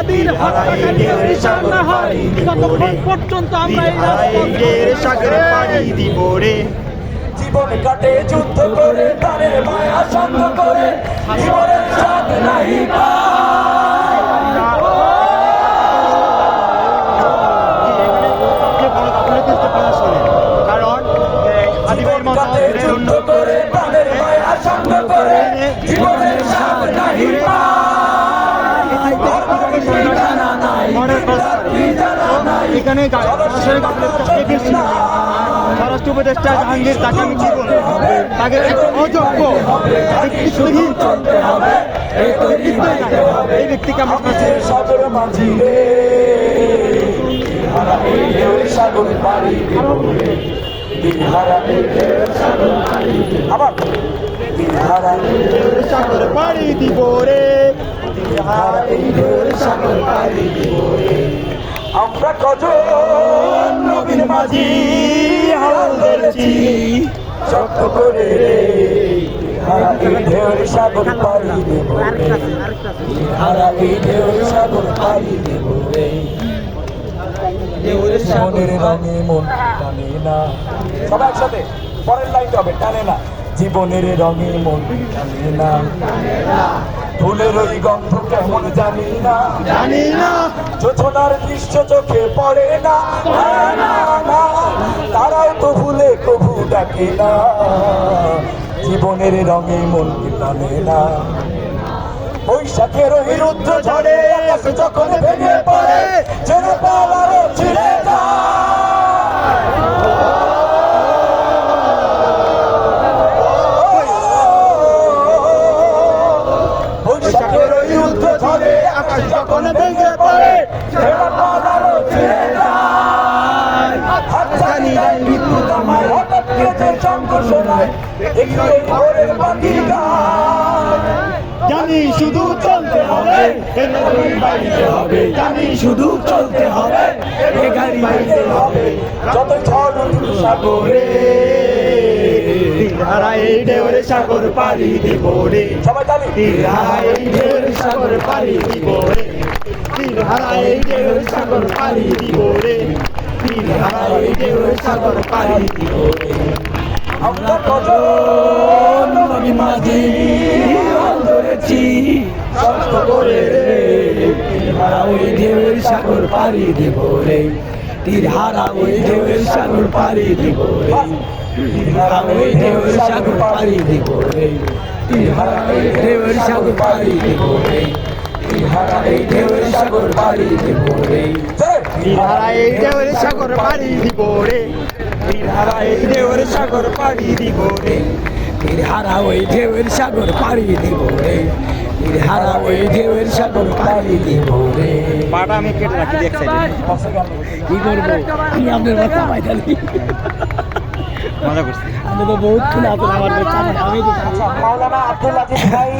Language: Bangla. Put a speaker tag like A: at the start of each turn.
A: হাদির হয় ততক্ষণ পর্যন্ত আমরা এই রাজপথ
B: সাগরে পাড়ি দিব রে।
C: জীবন কাটে যুদ্ধ করে তারের মায়া সঙ্গ করে জীবনের স্বাদ নাই
B: কারণ
C: জীবন কাটে যুদ্ধ করে তারের মায়া সঙ্গ করে জীবনের স্বাদ নাই।
B: এখানে স্বরাষ্ট্র উপদেষ্টা জাহাঙ্গীর তাকে আমি বলব তাকে অযোগ্য এই ব্যক্তিকে আমার কাছে।
C: আবার
B: পাড়ি দিব রে
C: আমরা কজন নবীন মাঝি হাল ধরেছি শক্ত করে রে হারা এই ঢেউয়ের সাগর পাড়ি দেব রে। হারা এই ঢেউয়ের সাগর পাড়ি দেব রে। মনের রঙে মন টানে না। সবাই একসাথে পরের লাইনটা হবে টানে না। জীবনের রঙে মন টানে না। ফুলের ওই গন্ধ কেমন জানি না।
B: জানি না।
C: যোজনার দৃশ্য চোখে পড়ে না। না, তারাও তো ভুলে কবু ডাকে না। জীবনের রঙে মন টানে না। বৈশাখের ওই রুদ্র ঝড়ে যখন ভেঙে পড়ে যেন পালারও ছিঁড়ে
B: জানি শুধু চলতে হবে জানি শুধু চলতে হবে গাড়ি বাইতে হবে।
C: যত ঝড় সাগরে
B: হারা ঢেউর সাগর পাড়ি দিব রে। এই ঢেউর সাগর পাড়ি দিব রে। হারা এই ঢেউর সাগর পাড়ি দিব রে। হারা এই ঢেউর সাগর পাড়ি দিব রে।
C: আমরা কজন মাঝি ধরেছি শক্ত করে ওই ঢেউয়ের সাগর পাড়ি দেব রে তীর হারা ওই ঢেউয়ের সাগর পাড়ি দেব রে তীর হারা ওই ঢেউয়ের সাগর পাড়ি দেব রে তীর হারা ওই ঢেউয়ের সাগর পাড়ি দেব রে এই ঢেউয়ের সাগর পাড়ি দেব রে
B: হারা এই ঢেউর সাগর পাড়ি দিব রে। হারা এই ঢেউর সাগর পাড়ি দিব রে।
C: তীর হারা ওই ঢেউয়ের সাগর পাড়ি দিব রে। তীর হারা ওই ঢেউয়ের সাগর পাড়ি দিব রে।
B: পাটা আমি কেটে রাখি দেখছি
C: কি করব? আমি আপনার বাচ্চা পাইতালি
B: মজা করছি।
C: আমি তো বহুত খুলে আপনার আমার বাচ্চা। আমি তো মাওলানা আব্দুল আজিজ ভাই।